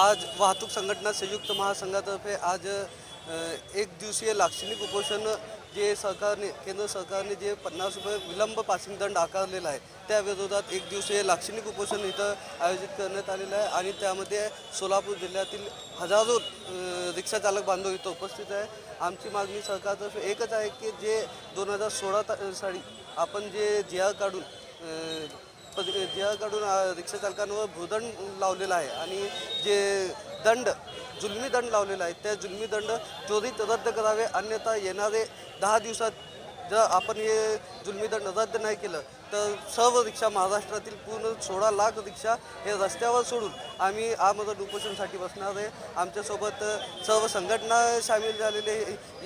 आज वाहतूक संघटना संयुक्त महासंघातर्फे आज एक दिवसीय लाक्षणिक उपोषण जे सरकारने केंद्र सरकारने जे पन्नास रुपये विलंब पासिंग दंड आकारलेला आहे त्या विरोधात एक दिवसीय लाक्षणिक उपोषण इथं आयोजित करण्यात आलेलं आहे आणि त्यामध्ये सोलापूर जिल्ह्यातील हजारो रिक्षाचालक बांधव इथं उपस्थित आहे. आमची मागणी सरकारतर्फे एकच आहे की जे दोन हजार सोळा ता साली आपण जे जी आर काढून म्हणजे ज्याकडून रिक्षा चालकांवर रिक्षाचालकांवर भूदंड लावलेला आहे आणि जे दंड जुलमी दंड लावलेला आहे त्या जुलमी दंड त्वरित रद्द करावे अन्यथा येणारे दहा दिवसात जर आपण हे जुलमी दंड रद्द नाही केलं तर सर्व रिक्षा महाराष्ट्रातील पूर्ण सोळा लाख रिक्षा हे रस्त्यावर सोडून आम्ही आमरण उपोषणसाठी बसणार आहे. आमच्यासोबत सर्व संघटना सामील झालेले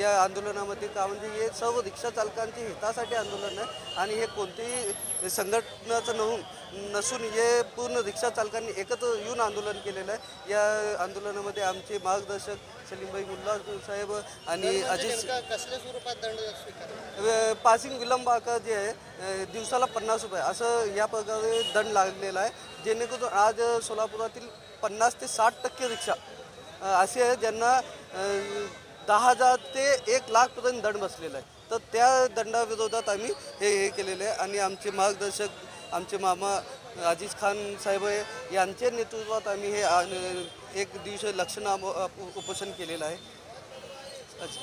या आंदोलनामध्ये का म्हणजे हे सर्व रिक्षा चालकांच्या हितासाठी आंदोलन आहे आणि हे कोणतेही संघटनाचं नसून नसून हे पूर्ण रिक्षा चालकांनी एकत्र येऊन आंदोलन केलेलं आहे. या आंदोलनामध्ये आमचे मार्गदर्शक सलीमभाई मुल्ला साहेब आणि अजित कसल्या स्वरूपात दंड पासिंग विलंब आकार जे आहे दिवसाला पन्नास रुपये. असं या प्रकारे दंड लागलेला आहे जेणेकरून आज सोलापुरातील पन्नास ते साठ टक्के रिक्षा असे आहे ज्यांना दहा हजार ते एक लाखपर्यंत दंड बसलेला आहे. तर त्या दंडाविरोधात आम्ही हे हे केलेले आहे आणि आमचे मार्गदर्शक आमचे मामा अजीज खान साहेब आहे यांच्या नेतृत्वात आम्ही हे एक दिवशी लक्षण उपोषण केलेलं आहे. अच्छा.